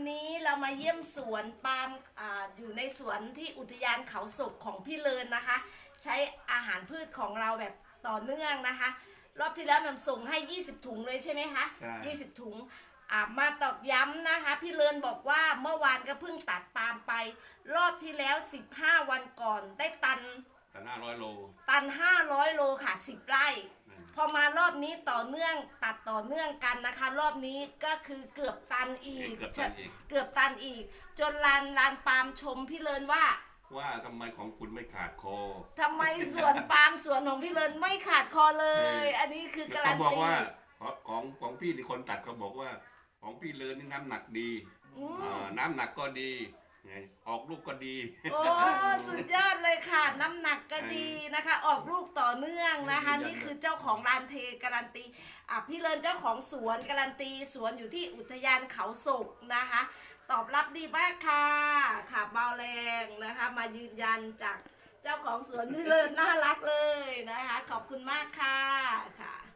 วันนี้เรามาเยี่ยมสวนปาล์มอ่าอยู่ในสวนที่อุทยานเขาศกของพี่เลินนะคะ ใช้อาหารพืชของเราแบบต่อเนื่องนะคะ รอบที่แล้วมันส่งให้ 20 ถุงเลยใช่ไหมคะใช่20 ถุงอ่ามาตอกย้ำนะคะ พี่เลินบอกว่าเมื่อวานก็เพิ่งตัดปาล์มไป รอบที่แล้ว 15 วันก่อนได้ตันแต่ห้าร้อยโลตัน500โลค่ะ 10 ไร่อืม พอมารอบนี้ต่อเนื่องตัดต่อเนื่องกันนะคะ รอบนี้ก็คือเกือบตันอีก เกือบตันอีก เกือบตันอีก จนลานลานปาล์มชมพี่เลินว่าว่าทำไมของคุณไม่ขาดคอทำไมสวนปาล์มสวนของพี่เลินไม่ขาดคอเลย อันนี้คือแล้วการัเขานบอกตีว่าของของของพี่ที่คนตัดเขาบอกว่า ของพี่เลินนี่น้ำหนักดีอืมอ่าน้ำหนักก็ดีไง ออกลูกก็ดี โอ้สุดยอดเลยค่ะ น้ำหนักก็ดีนะคะ ออกลูกต่อเนื่องนะคะ นี่คือเจ้าของร้านเทการันตีอะพี่เลินเจ้าของสวนการันตีสวนอยู่ที่อุทยานเขาศกนะคะ ตอบรับดีมากค่ะค่ะเบาแรงนะคะ มายืนยันจากเจ้าของสวนพี่เลินน่ารักเลยนะคะ ขอบคุณมากค่ะค่ะ